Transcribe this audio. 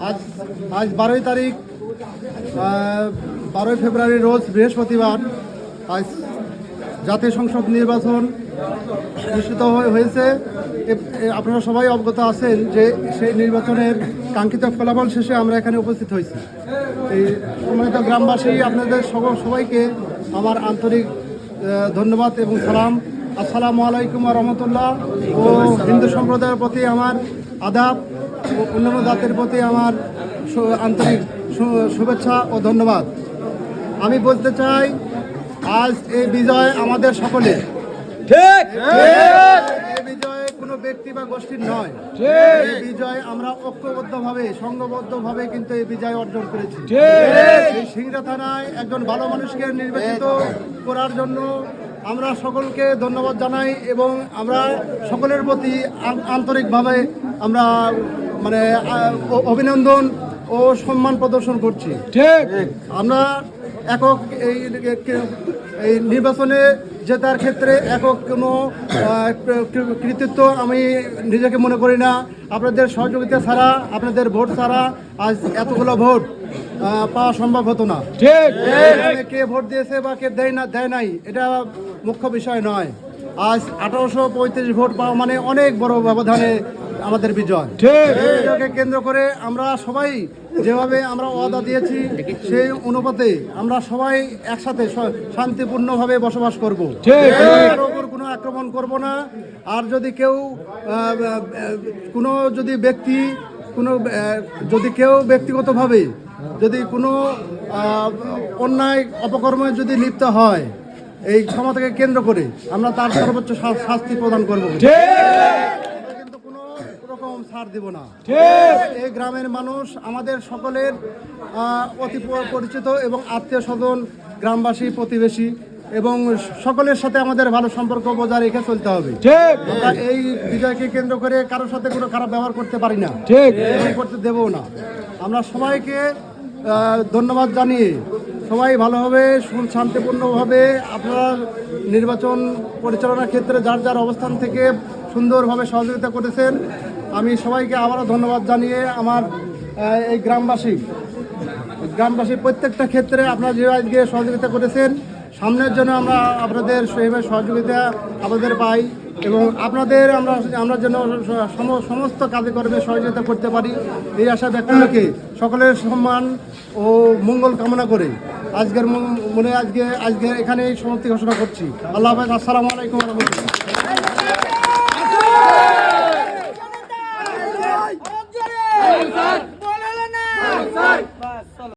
আজ আজ বারোই তারিখ বারোই ফেব্রুয়ারি রোজ বৃহস্পতিবার আজ জাতীয় সংসদ নির্বাচন অনুষ্ঠিত হয়ে- হয়েছে। আপনারা সবাই অবগত আছেন যে সেই নির্বাচনের কাঙ্ক্ষিত ফলাফল শেষে আমরা এখানে উপস্থিত হয়েছি। এই সম্মানিত গ্রামবাসী, আপনাদের সব- সবাইকে আমার আন্তরিক ধন্যবাদ এবং সালাম। আসসালামু আলাইকুম রহমতুল্লাহ। ও হিন্দু সম্প্রদায়ের প্রতি আমার আদাব ও অন্যান্য জাতির প্রতি আমার আন্তরিক শুভেচ্ছা ও ধন্যবাদ। আমি বলতে চাই আজ এই বিজয় আমাদের সকলে ঠিক। এই বিজয় কোনো ব্যক্তি বা গোষ্ঠীর নয়। এই বিজয় আমরা ঐক্যবদ্ধভাবে সংঘবদ্ধভাবে কিন্তু এই বিজয় অর্জন করেছি। এই সিংড়া থানায় একজন ভালো মানুষকে নির্বাচিত করার জন্য আমরা সকলকে ধন্যবাদ জানাই এবং আমরা সকলের প্রতি আন্তরিকভাবে আমরা মানে অভিনন্দন ও সম্মান প্রদর্শন করছি। ঠিক। আমরা একক এই এই নির্বাচনে জেতার ক্ষেত্রে একক কোনো কৃতিত্ব আমি নিজেকে মনে করি না। আপনাদের সহযোগিতা ছাড়া আপনাদের ভোট ছাড়া আজ এতগুলো ভোট। পাওয়া সম্ভব হতো না। ঠিক। কে ভোট দিয়েছে বা কে দেয় না দেয় নাই এটা মুখ্য বিষয় নয়। আজ আঠারোশো পঁয়ত্রিশ ভোট পাওয়া মানে অনেক বড় ব্যবধানে আমাদের বিজয়। ঠিক। এই কেন্দ্র করে আমরা সবাই যেভাবে আমরা ওয়াদা দিয়েছি সেই অনুপাতে আমরা সবাই একসাথে শান্তিপূর্ণভাবে বসবাস করব। কোনো আক্রমণ করব না। আর যদি কেউ কোনো যদি ব্যক্তি কোনো যদি কেউ ব্যক্তিগতভাবে যদি কোনো অন্যায় অপকর্মে যদি লিপ্ত হয় এই ক্ষমতাকে কেন্দ্র করে আমরা তার সর্বোচ্চ শাস্তি প্রদান করব। কিন্তু কোনো রকম ছাড় দেব না। এই গ্রামের মানুষ আমাদের সকলের অতি পরিচিত এবং আত্মীয় স্বজন গ্রামবাসী প্রতিবেশী এবং সকলের সাথে আমাদের ভালো সম্পর্ক বজায় রেখে চলতে হবে। ঠিক। আমরা এই বিজয়কে কেন্দ্র করে কারোর সাথে কোনো খারাপ ব্যবহার করতে পারি না। করতে দেবও না। আমরা সবাইকে ধন্যবাদ জানিয়ে সবাই ভালোভাবে সু- শান্তিপূর্ণভাবে আপনারা নির্বাচন পরিচালনার ক্ষেত্রে যার যার অবস্থান থেকে সুন্দরভাবে সহযোগিতা করেছেন আমি সবাইকে আবারও ধন্যবাদ জানিয়ে আমার এই গ্রামবাসী গ্রামবাসী প্রত্যেকটা ক্ষেত্রে আপনারা যে আজকে সহযোগিতা করেছেন সামনের জন্য আমরা আপনাদের সেভাবে সহযোগিতা আমাদের পাই এবং আপনাদের আমরা আমরা যেন সম- সমস্ত কাজকর্মে সহযোগিতা করতে পারি। এই আশা ব্যক্ত রেখে সকলের সম্মান ও মঙ্গল কামনা করে আজকের মন- মনে আজকে আজকে এখানেই সমাপ্তি ঘোষণা করছি। আল্লাহ হাফেজ। আসসালামু আলাইকুম রহমতুল্লাহ।